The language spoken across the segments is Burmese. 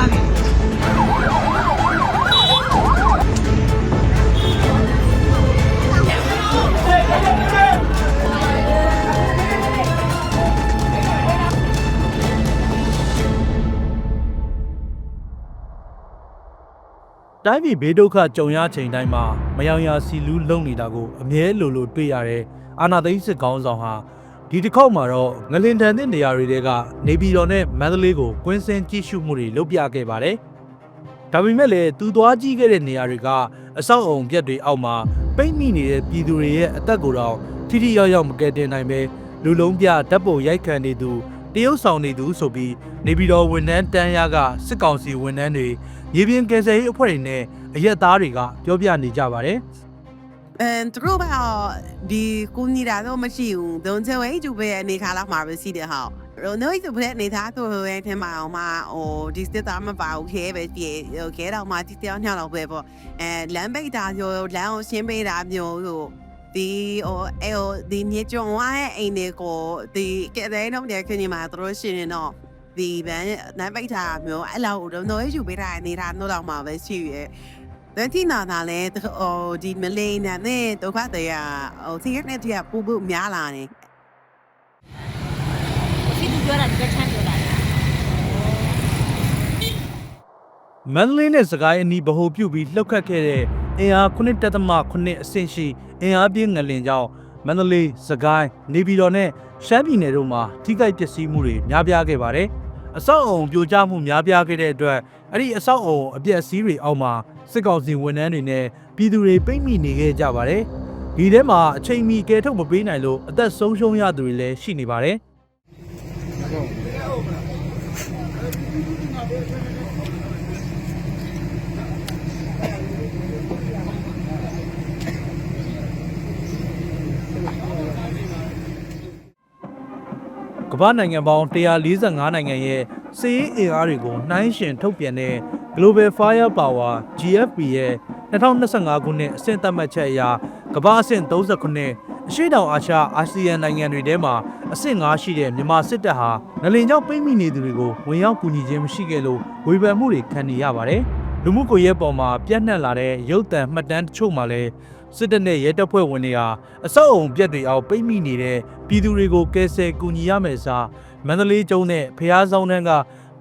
သွားပြီတိုင်းပြည်ဘေးဒုက္ခကြုံရချိန်တိုင်းမှာမယောင်ရာစီလူးလုံနေတာကိုအမြဲလိုလိုတွေ့ရတဲ့အာနာသိန်းစစ်ကောင်းဆောင်ဟာ ဒီတစ်ခေါက်မှာတော့ငလင်တန်တဲ့နေရာတွေတဲကနေပြည်တော်နဲ့မန္တလေးကိုကွင်းစင်းကြည့်ရှုမှုတွေလုပ်ပြခဲ့ပါတယ်။ဒါပေမဲ့လည်းသူသွားကြည့်ခဲ့တဲ့နေရာတွေကအဆောက်အုံပြက်တွေအောက်မှာပိတ်မိနေတဲ့ပြည်သူတွေရဲ့အသက်ကိုတော့ထိထိရောက်ရောက်မကယ်တင်နိုင်ပဲလူလုံးပြဓာတ်ပုံရိုက်ခံနေသူတရုတ်ဆောင်နေသူဆိုပြီးနေပြည်တော်ဝန်ထမ်းတန်းရကစစ်ကောင်စီဝန်ထမ်းတွေရေပြင်ကယ်ဆယ်ရေးအဖွဲ့တွေနဲ့အရက်သားတွေကပြောပြနေကြပါတယ် အမ်သူတို့ကဒီကိုညီတာတော့မရှိဘူးဒုံချဝဲကျူပဲအနေခါလောက်မှာပဲရှိတယ်ဟောရိုနိုစ်ဘရက်နေသားသူရဲ့ထဲမှာအောင်မဟိုဒီစတာမပါဘူးခဲပဲပြေခဲတော့မှဒီတောင်းညောင်းတော့ပဲပေါ့အဲလမ်းပိတ်တာမျိုးလမ်းကိုရှင်းပေးတာမျိုးဟိုဒီဟိုအဲဟိုဒီမြေကျုံဝါရဲ့အိမ်တွေကိုဒီကဲတဲ့တော့တဲ့ခင်ညီမသူတို့ရှင်နေတော့ဒီဘန်လမ်းပိတ်တာမျိုးအဲ့လောက်တော့နိုစ်ကျူပေးတာနေတာတော့တော့မှပဲရှိရဲ့ တတိနာနာလဲဟိုဒီမလေးနာနဲ့ဒုက္ခတရားဟိုစီရက်နဲ့တရားပူပူများလာနေစီသူပြောတာဒီကချမ်းပြောတာလားမန္တလေးနဲ့စကိုင်းအနီးဗဟိုပြုပြီးလှုပ်ခတ်ခဲ့တဲ့အင်အား9.8အဆင့်ရှိအင်အားပြင်းငလင်ကြောင့်မန္တလေးစကိုင်းနေပြည်တော်နဲ့ရှမ်းပြည်နယ်တို့မှာထိခိုက်ပျက်စီးမှုတွေများပြားခဲ့ပါတယ်အဆောက်အုံပြိုကျမှုများပြားခဲ့တဲ့အတွက်အဲ့ဒီအဆောက်အုံအပျက်စီးတွေအောက်မှာ စစ်ကောင်စီဝန်ထမ်းတွေနဲ့ပြည်သူတွေပိတ်မိနေခဲ့ကြပါတယ်ဒီထဲမှာအချိန်မီကယ်ထုတ်မပေးနိုင်လို့အသက်ဆုံးရှုံးရသူတွေလည်းရှိနေပါတယ်ကမ္ဘာနိုင်ငံပေါင်း145နိုင်ငံရဲ့စစ်ရေးအင်အားတွေကိုနှိုင်းယှဉ်ထုတ်ပြန်တဲ့ Global Firepower GFP ရဲ့2025ခုနှစ်အဆင့်သတ်မှတ်ချက်အရကမ္ဘာအဆင့်39အရှေ့တောင်အာရှအာဆီယံနိုင်ငံတွေထဲမှာအဆင့်5ရှိတဲ့မြန်မာစစ်တပ်ဟာငလင်ကြောင့်ပိတ်မိနေသူတွေကိုဝင်ရောက်ကူညီခြင်းမရှိခဲ့လို့ဝေဖန်မှုတွေခံနေရပါတယ်။လူမှုကွန်ရက်ပေါ်မှာပြန့်နှံ့လာတဲ့ရုပ်သံမှတ်တမ်းတချို့မှာလည်းစစ်တပ်နဲ့ရဲတပ်ဖွဲ့ဝင်တွေဟာအဆောက်အုံပြက်တွေအောက်ပိတ်မိနေတဲ့ပြည်သူတွေကိုကယ်ဆယ်ကူညီရမယ်စားမန္တလေးကျုံနဲ့ဖျားဆောင်တန်းက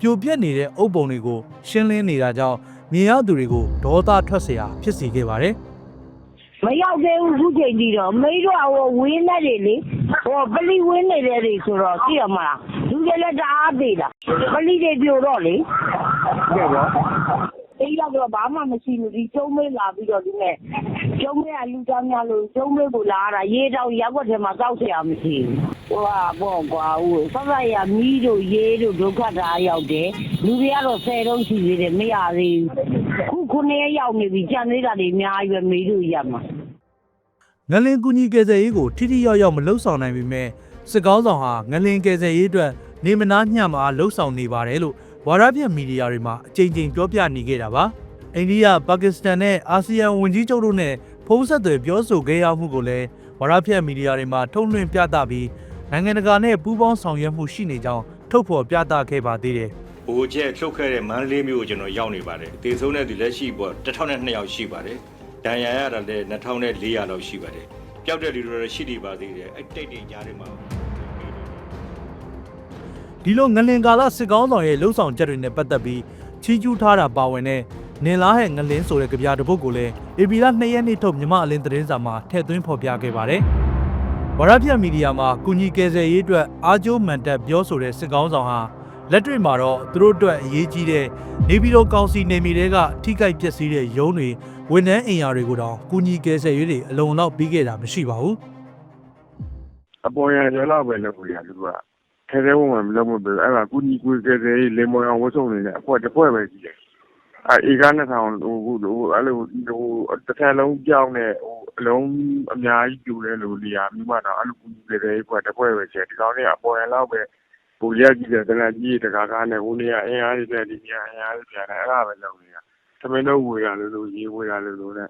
ပြိုပြက်နေတဲ့အုပ်ပုံတွေကိုရှင်းလင်းနေတာကြောင့်မြင်ရသူတွေကိုဒေါသထွက်เสียဖြစ်စေခဲ့ပါတယ်။ မရောက်သေးဘူးခုချိန်ကြီးတော့မိတို့ဟိုဝင်းနေတယ်လေဟိုပလီဝင်းနေတယ်လေဆိုတော့သိရမလားလူတွေလည်းတအားသေးတာပလီတွေပြိုတော့လေဟုတ်ပါ အေးရောက်တော့ဘာမှမရှိဘူးဒီကျုံးမေးလာပြီးတော့ဒီမဲ့ကျုံးမေးကလူသားများလို့ကျုံးမေးကိုလာတာရေးတော့ရောက်ွက်ထဲမှာကောက်เสียမရှိဘူးဟိုဟာပေါ့ကွာဟိုဆက်ဆက်ရမီးတို့ရေးတို့ဒုက္ခတာရောက်တယ်လူတွေကတော့10တုံးရှိသေးတယ်မရသေးဘူးခုခုနှစ်ရက်ရောက်နေပြီကြံသေးတာတွေအများကြီးပဲမေးတို့ရမှာ ငလင်ကူညီကယ်ဆယ်ရေးကိုထိထိရောက်ရောက်မလှုပ်ဆောင်နိုင်ပေမဲ့စစ်ကောင်းဆောင်ဟာငလင်ကယ်ဆယ်ရေးအတွက်နေမနာညံ့မှာလှုပ်ဆောင်နေပါတယ်လို့ ဝါရပြမီဒီယာတွေမှာအကြိမ်ကြိမ်ပြောပြနေခဲ့တာပါအိန္ဒိယပါကစ္စတန်နဲ့အာဆီယံဝန်ကြီးချုပ်တို့နဲ့ဖုံးဆက်သွယ်ပြောဆိုခဲ့ရမှုကိုလည်းဝါရပြမီဒီယာတွေမှာထုတ်လွှင့်ပြသပြီးနိုင်ငံတကာနဲ့ပူးပေါင်းဆောင်ရွက်မှုရှိနေကြောင်းထုတ်ဖော်ပြသခဲ့ပါသေးတယ်ဘိုးချက်ဖြုတ်ခဲ့တဲ့မန္တလေးမြို့ကိုကျွန်တော်ရောက်နေပါတယ်။တေဆုံးတဲ့သူလက်ရှိပေါ်1002ယောက်ရှိပါတယ်။ဒဏ်ရာရတာလည်း2400လောက်ရှိပါတယ်။ပျောက်တဲ့လူတွေတော့ရှိနေပါသေးတယ်။အဲ့တိတ်တိတ်ကြားထဲမှာ ဒီလိုငလင်ကာလစစ်ကောင်းဆောင်ရဲ့လှုပ်ဆောင်ချက်တွေနဲ့ပတ်သက်ပြီးချီးကျူးထားတာပါဝင်တဲ့နင်လားဟဲ့ငလင်းဆိုတဲ့ကြပြတစ်ပုဒ်ကိုလည်းအေပီလာ2ရက်နေ့ထုတ်မြမအလင်းသတင်းစာမှာထည့်သွင်းဖော်ပြခဲ့ပါတယ်။ဝရပြမီဒီယာမှာကုညီကယ်ဆယ်ရေးအတွက်အားကျိုးမှန်တက်ပြောဆိုတဲ့စစ်ကောင်းဆောင်ဟာလက်တွေ့မှာတော့သူတို့အတွက်အရေးကြီးတဲ့နေပြည်တော်ကောင်စီနေမီတွေကထိခိုက်ပျက်စီးတဲ့ရုံးတွေဝန်ထမ်းအင်အားတွေကိုတောင်ကုညီကယ်ဆယ်ရေးတွေအလုံးလောက်ပြီးခဲ့တာမရှိပါဘူး။အပေါ်ရရလောက်ပဲလုပ်လို့ရလူက ထဲထဲဝင်ဝင်မလုပ်မလို့အဲ့ဒါကုညီကွေကဲတဲ့လေမောင်အောင်ဝတ်စုံနေတဲ့အဖွဲ့တစ်ဖွဲ့ပဲကြီးတယ်အဲအေကားနဲ့ထောင်ဟိုဟိုအဲ့လိုဟိုတစ်ထက်လုံးကြောင်းနဲ့ဟိုအလုံးအများကြီးပြူတဲ့လူနေရာမြို့မှာတော့အဲ့လိုကုညီကဲတဲ့အဖွဲ့တစ်ဖွဲ့ပဲကြီးဒီကောင်တွေအပေါ်ရလောက်ပဲဟိုရက်ကြီးတဲ့တနက်ကြီးတကားကားနဲ့ဟိုနေရာအင်အားတွေနဲ့ဒီနေရာအင်အားတွေပြန်တယ်အဲ့ဒါပဲလုပ်နေတာသမင်းတို့ဝေရလို့လို့ရေးဝေရလို့လို့နဲ့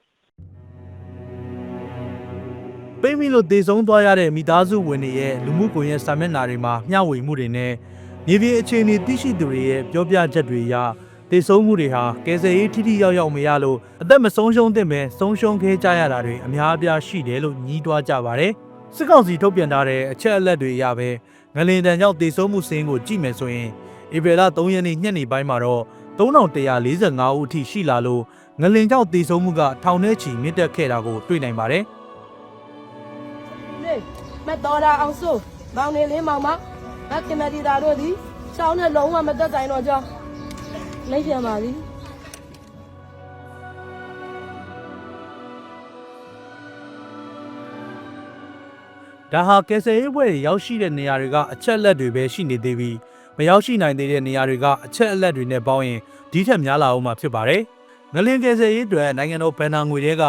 ပိတ်မိလို့တေဆုံးသွားရတဲ့မိသားစုဝင်တွေရဲ့လူမှုကွန်ရက်စာမျက်နှာတွေမှာမျှဝေမှုတွေနဲ့မြေပြင်အခြေအနေသိရှိသူတွေရဲ့ပြောပြချက်တွေအရတေဆုံးမှုတွေဟာကယ်ဆယ်ရေးထိထိရောက်ရောက်မရလို့အသက်မဆုံးရှုံးသင့်ပဲဆုံးရှုံးခဲ့ကြရတာတွေအများအပြားရှိတယ်လို့ညှိတွားကြပါတယ်။စစ်ကောင်စီထုတ်ပြန်ထားတဲ့အချက်အလက်တွေအရပဲငလင်တန်ကြောင့်တေဆုံးမှုစင်းကိုကြည့်မယ်ဆိုရင်ဧပြီလ3ရက်နေ့ညနေပိုင်းမှာတော့3145ဦးအထိရှိလာလို့ငလင်ကြောင့်တေဆုံးမှုကထောင်ထဲချီမြင့်တက်ခဲ့တာကိုတွေ့နိုင်ပါတယ်။နေ မတော်တာအောင်စိုးမောင်နေလေးမောင်မမခင်မတီတာတို့သည်ရှောင်းနဲ့လုံးဝမသက်ဆိုင်တော့ကြောင်းလိုက်ပြန်ပါသည်ဒါဟာကယ်ဆယ်ရေးဘွဲတွေရောက်ရှိတဲ့နေရာတွေကအချက်အလက်တွေပဲရှိနေသေးပြီးမရောက်ရှိနိုင်သေးတဲ့နေရာတွေကအချက်အလက်တွေနဲ့ပေါင်းရင်ဒီထက်များလာအောင်မှာဖြစ်ပါတယ်။ငလင်ကယ်ဆယ်ရေးအတွက်နိုင်ငံတော်ဗန်နာငွေတွေက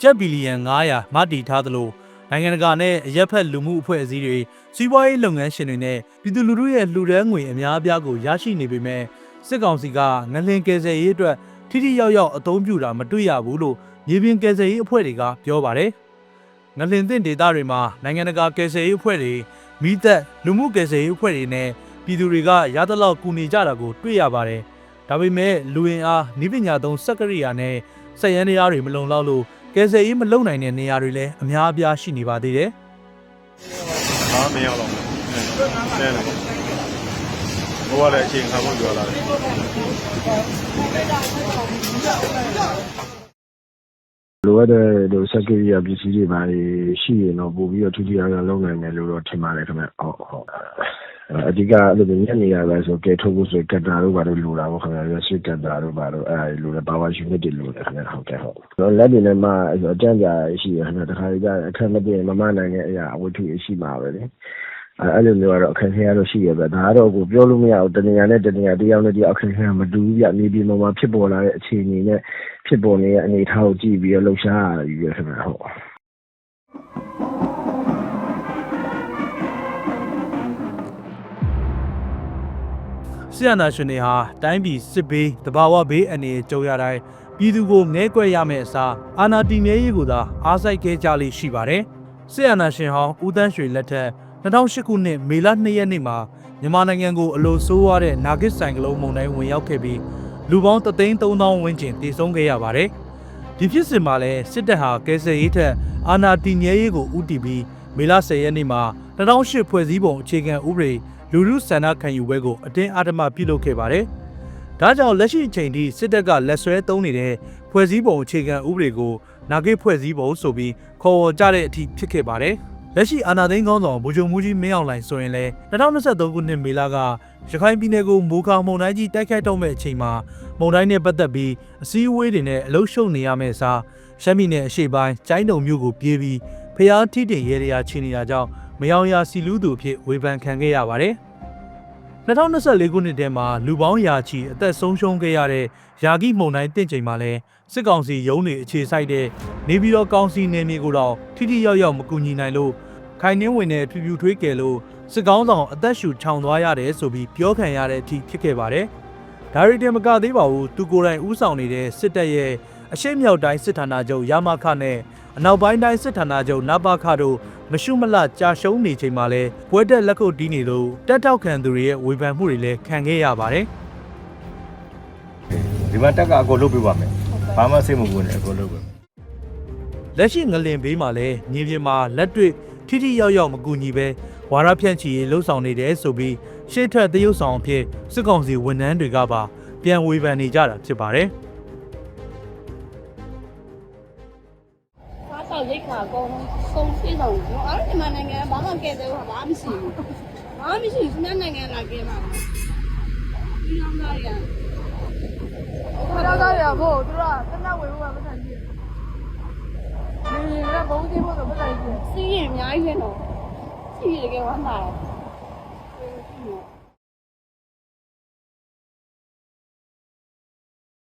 ကျပ်ဘီလီယံ900မတည်ထားသလို နိုင်ငံတကာနဲ့အရက်ဖက်လူမှုအဖွဲ့အစည်းတွေစီးပွားရေးလုပ်ငန်းရှင်တွေနဲ့ပြည်သူလူထုရဲ့လှူဒန်းငွေအများအပြားကိုရရှိနေပေမဲ့စစ်ကောင်စီကငလင်ကယ်ဆယ်ရေးအတွက်ထိထိရောက်ရောက်အသုံးပြုတာမတွေ့ရဘူးလို့မြေပြင်ကယ်ဆယ်ရေးအဖွဲ့တွေကပြောပါတယ်။ငလင်သင့်ဒေသတွေမှာနိုင်ငံတကာကယ်ဆယ်ရေးအဖွဲ့တွေမိသက်လူမှုကယ်ဆယ်ရေးအဖွဲ့တွေနဲ့ပြည်သူတွေကရသလောက်ကူညီကြတာကိုတွေ့ရပါတယ်။ဒါပေမဲ့လူဝင်အားနိပညာသုံးစက်ကရိယာနဲ့စက်ရန်တရားတွေမလုံလောက်လို့ ကယ်ဆယ်ရေးမလုပ်နိုင်တဲ့နေရာတွေလည်းအများအပြားရှိနေပါသေးတယ်ဘာမရောက်တော့ဘူး။နဲနဲ။ဘောကလည်းအချိန်ခါဖို့ပြောလာတယ်။လိုအပ်တဲ့လိုစက်ကရိယာပစ္စည်းတွေပါရှိရင်တော့ပို့ပြီးတော့ထူးထူးခြားခြားလုပ်နိုင်တယ်လို့တော့ထင်ပါတယ်ခင်ဗျဟုတ်ဟုတ် အဓိကအဲ့လိုညနေရပဲဆိုကဲထုတ်ဖို့ဆိုကက်တာတို့ဘာလို့လိုတာပေါ့ခင်ဗျရွှေဆွေကက်တာတို့ဘာလို့အဲ့ဒါလိုတယ်ပါဝါယူနစ်တွေလိုတယ်ခင်ဗျဟုတ်ကဲ့ဟုတ်လက်တွေနဲ့မှအကြံကြာရှိရခင်ဗျတခါကြအခက်မပြည့်မမနိုင်တဲ့အရာအဝတ္ထုရှိမှာပဲလေအဲ့လိုမျိုးကတော့အခက်အခဲကတော့ရှိရပဲဒါကတော့ကိုပြောလို့မရဘူးတနေရာနဲ့တနေရာတယောက်နဲ့တယောက်အခက်အခဲမတူဘူးပြနေပြည်တော်မှာဖြစ်ပေါ်လာတဲ့အခြေအနေနဲ့ဖြစ်ပေါ်နေတဲ့အနေအထားကိုကြည့်ပြီးတော့လှုပ်ရှားရပြီပဲခင်ဗျဟုတ်။ ဆီယနာရှင်တွေဟာတိုင်းပြည်စစ်ဘေးတဘာဝဘေးအနေနဲ့ကြုံရတိုင်းပြည်သူကိုငဲကွက်ရမယ့်အစားအာဏာတည်မြဲရေးကိုသာအားစိုက်ခဲ့ကြလိမ့်ရှိပါတယ်။ဆီယနာရှင်ဟောင်းဦးတန်းရွှေလက်ထက်2008ခုနှစ်မေလ2ရက်နေ့မှာမြန်မာနိုင်ငံကိုအလိုဆိုးရတဲ့နာဂစ်ဆိုင်ကလုန်းမုန်တိုင်းဝင်ရောက်ခဲ့ပြီးလူပေါင်း33000ဝန်းကျင်တည်ဆုံးခဲ့ရပါတယ်။ဒီဖြစ်စဉ်မှာလည်းစစ်တပ်ဟာကယ်ဆယ်ရေးထက်အာဏာတည်မြဲရေးကိုဦးတည်ပြီးမေလ10ရက်နေ့မှာ2008ဖွဲ့စည်းပုံအခြေခံဥပဒေ လူထုဆန္ဒခံယူပွဲကိုအတင်းအဓမ္မပြုလုပ်ခဲ့ပါတယ်။ဒါကြောင့်လက်ရှိအချိန်ထိစစ်တပ်ကလက်ဆွဲသုံးနေတဲ့ဖွဲ့စည်းပုံအခြေခံဥပဒေကိုနာဂစ်ဖွဲ့စည်းပုံဆိုပြီးခေါ်ဝေါ်ကြတဲ့အထိဖြစ်ခဲ့ပါတယ်။လက်ရှိအာဏာသိမ်းကောင်းဆောင်ဗိုလ်ချုပ်မှုကြီးမင်းအောင်လှိုင်ဆိုရင်လည်း2023ခုနှစ်မေလကရခိုင်ပြည်နယ်ကိုမိုးခေါင်မုန်တိုင်းကြီးတိုက်ခိုက်တော့မဲ့အချိန်မှာမုန်တိုင်းနဲ့ပတ်သက်ပြီးအစည်းအဝေးတွေနဲ့အလုရှုံနေရမယ့်အစားရှမ်းပြည်နယ်အရှေ့ပိုင်းကျိုင်းတုံမြို့ကိုပြေးပြီးဖျားထိတင်ရဲရရာချီနေတာကြောင့် မယောင်ရာစီလူးသူအဖြစ်ဝေဖန်ခံခဲ့ရပါတယ်။2024ခုနှစ်ထဲမှာလူပေါင်းရာချီအသက်ဆုံးရှုံးခဲ့ရတဲ့ယာဂိမုန်တိုင်းတင့်ချိန်မှာလဲစစ်ကောင်စီရုံးတွေအခြေစိုက်တဲ့နေပြည်တော်ကောင်စီနယ်မြေကိုတော့ထိထိရောက်ရောက်မကူညီနိုင်လို့ခိုင်နှင်းဝင်တဲ့ဖြူဖြူထွေးကယ်လို့စစ်ကောင်းဆောင်အသက်ရှူချောင်သွားရတယ်ဆိုပြီးပြောခံရတဲ့အထိဖြစ်ခဲ့ပါတယ်။ဒါရီတင်မကသေးပါဘူးသူကိုယ်တိုင်ဥဆောင်နေတဲ့စစ်တပ်ရဲ့အရှိတ်မြောက်တိုင်းစစ်ဌာနချုပ်ရမခနဲ့ အနောက်ပိုင်းတိုင်းစစ်ဌာနချုပ်နပခတို့မရှုမလကြာရှုံးနေချိန်မှာလဲပွဲတက်လက်ခုပ်တီးနေလို့တက်တောက်ခံသူတွေရဲ့ဝေဖန်မှုတွေလည်းခံခဲ့ရပါတယ်။ဒီမှာတက်ကအကုန်လုပ်ပြပါမယ်ဘာမှစိတ်မပူနဲ့အကုန်လုပ်ပါမယ်လက်ရှိငလင်ဘေးမှာလည်းမြေပြင်မှာလက်တွေ့ထိထိရောက်ရောက်မကူညီပဲဝါရဖြန့်ချီရေးလှုပ်ဆောင်နေတယ်ဆိုပြီးရှေ့ထွက်သရုပ်ဆောင်အဖြစ်စစ်ကောင်စီဝန်ထမ်းတွေကပါပြန်ဝေဖန်နေကြတာဖြစ်ပါတယ် ရိတ်ခါအကုန်လုံးဆုံးပြေးဆောင်ဘူးအဲ့ဒီမှာနိုင်ငံဘာမှကဲတဲ့ဘာမှမရှိဘူးဘာမှမရှိဘူးသူနိုင်ငံလာကဲမှာဒီလောက်သားရခရသားရဖို့သူကတနတ်ဝင်ဖို့မဆိုင်ဘူးဒီကဘုံသေးဖို့တော့မဆိုင်ဘူးစီးရင်အများကြီးပဲတော့စီးရတကယ်ဝမ်းသာတယ်